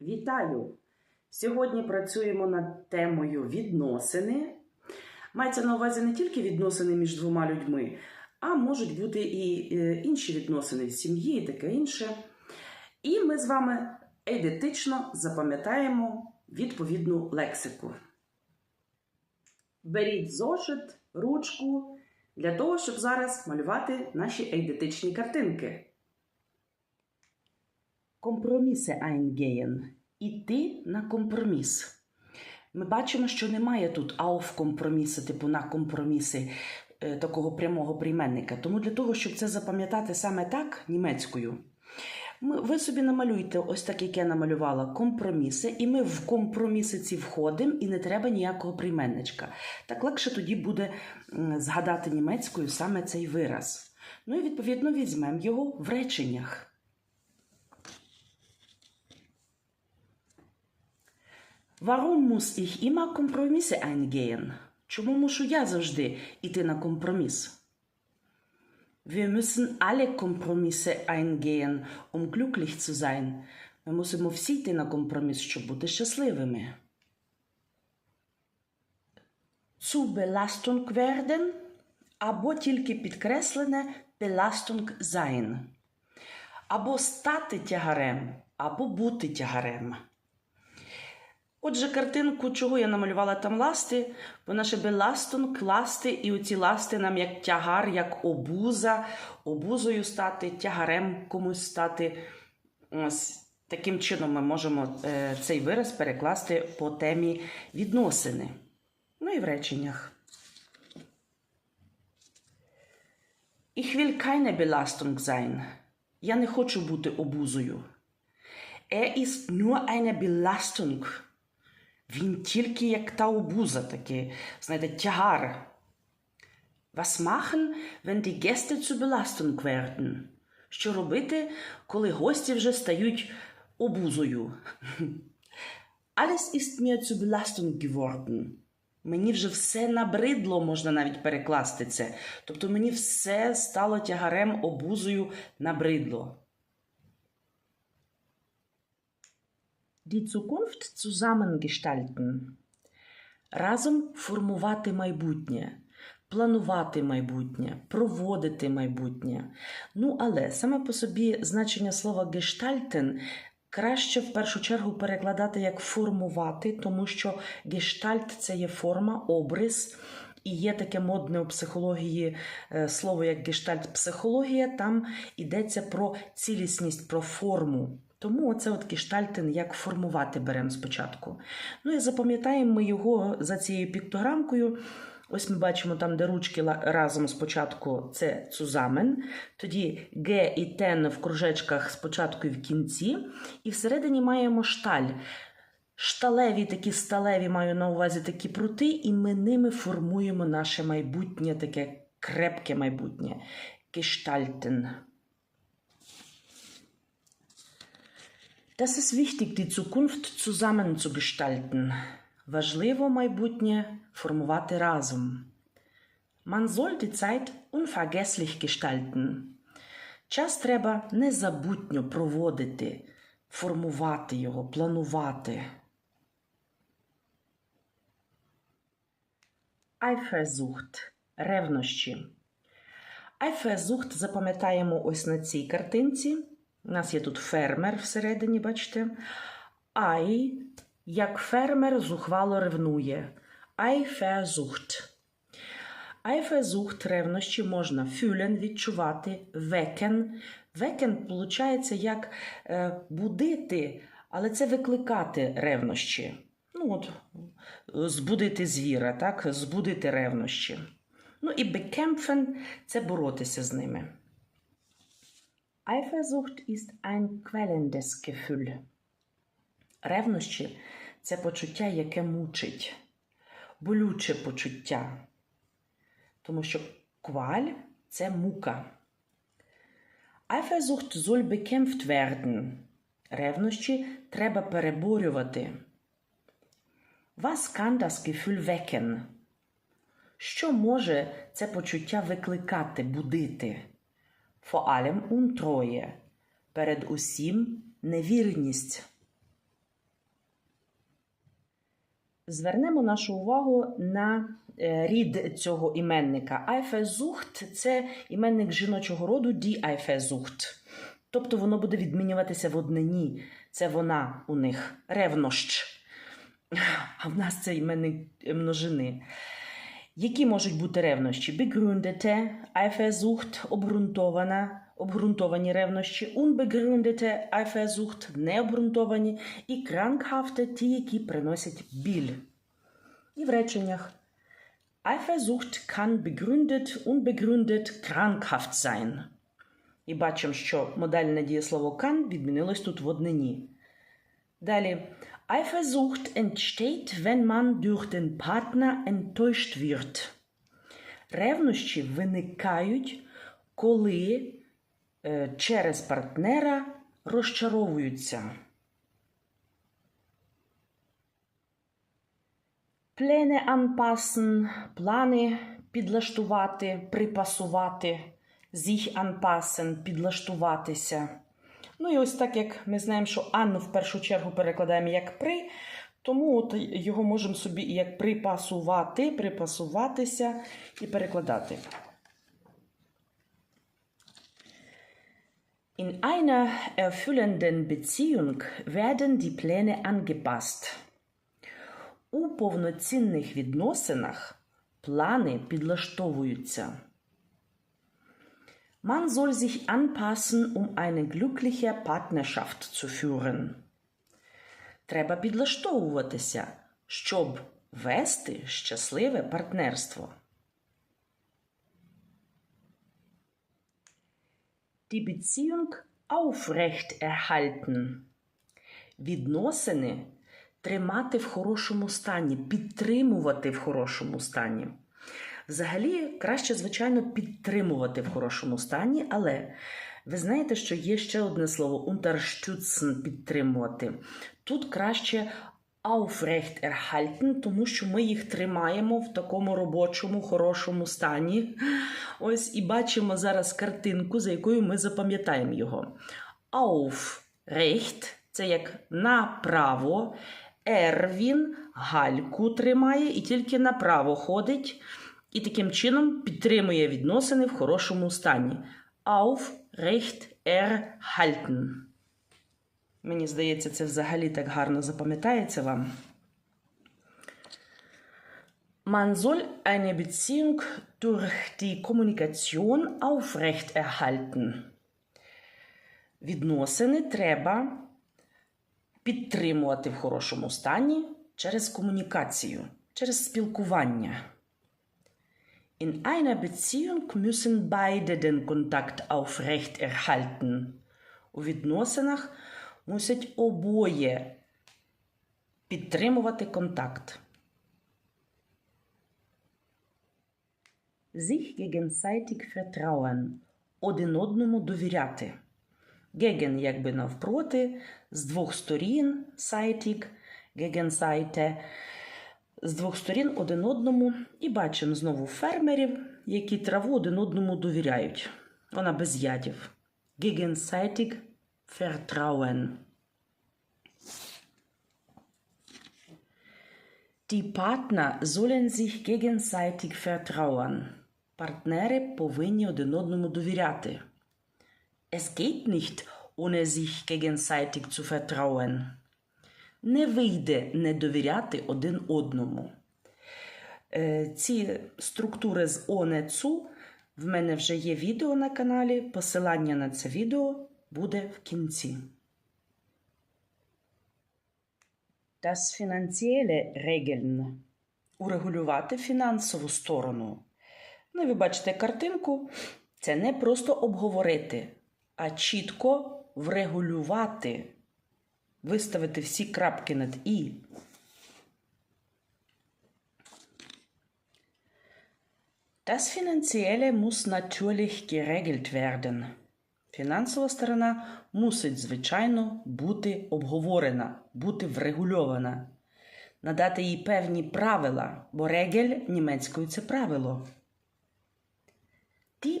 Вітаю! Сьогодні працюємо над темою відносини. Мається на увазі не тільки відносини між двома людьми, а можуть бути і е, інші відносини в сім'ї і таке інше. І ми з вами ейдетично запам'ятаємо відповідну лексику. Беріть зошит, ручку для того, щоб зараз малювати наші ейдетичні картинки. Компроміси eingehen. Іти на компроміс. Ми бачимо, що немає тут auf типу на компроміси е, такого прямого прийменника. Тому для того, щоб це запам'ятати саме так німецькою, ви собі намалюйте ось так, як я намалювала, компроміси, і ми в компроміси ці входимо, і не треба ніякого прийменничка. Так легше тоді буде згадати німецькою саме цей вираз. Ну і відповідно візьмемо його в реченнях. Warum muss ich immer Kompromisse eingehen? Чому мушу я завжди йти на компроміс? Wir müssen alle Kompromisse eingehen, um glücklich zu sein. Ми мусимо всі йти на компроміс, щоб бути щасливими. Zu Belastung werden або тільки підкреслене Belastung sein. Або стати тягарем, або бути тягарем. Отже, картинку, чого я намалювала там ласти, вона ще беластон, класти, і оці ласти нам як тягар, як обуза, обузою стати, тягарем комусь стати. Ось таким чином ми можемо е, цей вираз перекласти по темі відносини. Ну і в реченнях. Ich will keine Belastung sein. Я не хочу бути обузою. Er ist nur eine Belastung. Він тільки як та обуза, таке, знаєте, тягар. Was machen, wenn die Gäste zur Belastung werden? Що робити, коли гості вже стають обузою? Alles ist mir zur Belastung geworden. Мені вже все набридло, можна навіть перекласти це. Тобто мені все стало тягарем, обузою, набридло. Die Zukunft zusammengestalten. Разом формувати майбутнє, планувати майбутнє, проводити майбутнє. Ну, але саме по собі значення слова gestalten краще в першу чергу перекладати як формувати, тому що гештальт це є форма, обрис. І є таке модне у психології е, слово як гештальт-психологія, там йдеться про цілісність, про форму. Тому оце от гештальтен як формувати беремо спочатку. Ну і запам'ятаємо ми його за цією піктограмкою. Ось ми бачимо там, де ручки разом спочатку це цузамен, тоді ге і тен в кружечках спочатку і в кінці, і всередині маємо шталь. Шталеві, такі сталеві маю на увазі такі прути, і ми ними формуємо наше майбутнє, таке крепке майбутнє. Gestalten. Das ist wichtig, die Zukunft zusammenzugestalten. Важливо майбутнє формувати разом. Man soll die Zeit unvergesslich gestalten. Час треба незабутньо проводити, формувати його, планувати. Eifersucht – ревнощі. Eifersucht запам'ятаємо ось на цій картинці. У нас є тут фермер всередині, бачите. Ай, як фермер зухвало ревнує. Eifersucht. Eifersucht ревнощі можна fühlen, відчувати, wecken. Wecken, виходить, як е, будити, але це викликати ревнощі. Ну, от, збудити звіра, так? збудити ревнощі. Ну і bekämpfen – це боротися з ними. Eifersucht ist ein quellendes Gefühl. Ревнощі це почуття, яке мучить, болюче почуття. Тому що кваль це мука. Eifersucht soll bekämpft werden. Ревнощі треба переборювати. Was kann das Gefühl wecken? Що може це почуття викликати, будити? Фоалем Унтроє. Untreue, передусім невірність. Звернемо нашу увагу на е, рід цього іменника. Айфезухт це іменник жіночого роду ді айфезухт. Тобто воно буде відмінюватися в однині. Це вона у них ревнощ. А в нас це іменник е, множини. Які можуть бути ревнощі? Begründete, Eifersucht, обґрунтована, обґрунтовані ревнощі, unbegründete Eifersucht, необґрунтовані, і krankhafte, ті, які приносять біль. І в реченнях Eifersucht kann begründet, unbegründet, krankhaft sein. І бачимо, що модальне дієслово kann відмінилось тут в однині. Далі. Eifersucht entsteht, wenn man durch den Partner enttäuscht wird. Ревнощі виникають, коли е, через партнера розчаровуються. Pläne anpassen, плани підлаштувати, припасувати, sich anpassen, підлаштуватися. Ну і ось так як ми знаємо, що Анну в першу чергу перекладаємо як при, тому от його можемо собі як припасувати, припасуватися і перекладати. In einer erfüllenden Beziehung werden die Pläne angepasst. У повноцінних відносинах плани підлаштовуються. Man soll sich anpassen, um eine glückliche Partnerschaft zu führen. Треба підлаштовуватися, щоб вести щасливе партнерство. Die Beziehung aufrecht erhalten. Відносини тримати в хорошому стані, підтримувати в хорошому стані. Взагалі, краще, звичайно, підтримувати в хорошому стані, але ви знаєте, що є ще одне слово unterstützen – підтримувати. Тут краще aufrecht erhalten, тому що ми їх тримаємо в такому робочому, хорошому стані. Ось і бачимо зараз картинку, за якою ми запам'ятаємо його. Aufrecht – це як направо. Ервін гальку тримає і тільки направо ходить, і таким чином підтримує відносини в хорошому стані. Aufrecht erhalten. Мені здається, це взагалі так гарно запам'ятається вам. Man soll eine Beziehung durch die Kommunikation aufrecht erhalten. Відносини треба підтримувати в хорошому стані через комунікацію, через спілкування. In einer Beziehung müssen beide den Kontakt aufrecht erhalten. У відносинах мусять обоє підтримувати контакт. Sich gegenseitig vertrauen. Один одному довіряти. Gegen, якби навпроти, з двох сторін сайтік, Gegenseite, з двох сторін один одному. І бачимо знову фермерів, які траву один одному довіряють. Вона без ядів. Gegenseitig vertrauen. Die Partner sollen sich gegenseitig vertrauen. Партнери повинні один одному довіряти. Es geht nicht, ohne sich gegenseitig zu vertrauen. Не вийде не довіряти один одному. Е, Ці структури з онецу в мене вже є відео на каналі. Посилання на це відео буде в кінці. Das finanzielle Regeln. Урегулювати фінансову сторону. Ну, ви бачите картинку. Це не просто обговорити, а чітко врегулювати, виставити всі крапки над І. Das Finanzielle muss natürlich geregelt werden. Фінансова сторона мусить, звичайно, бути обговорена, бути врегульована, надати їй певні правила, бо регель німецькою це правило.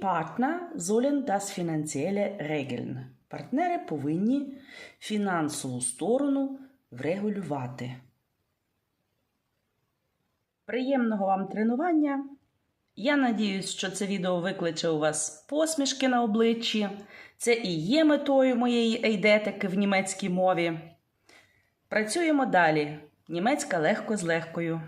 Partner sollen das Finanzielle regeln. Партнери повинні фінансову сторону врегулювати. Приємного вам тренування. Я надіюсь, що це відео викличе у вас посмішки на обличчі. Це і є метою моєї ейдетики в німецькій мові. Працюємо далі. Німецька легко з легкою.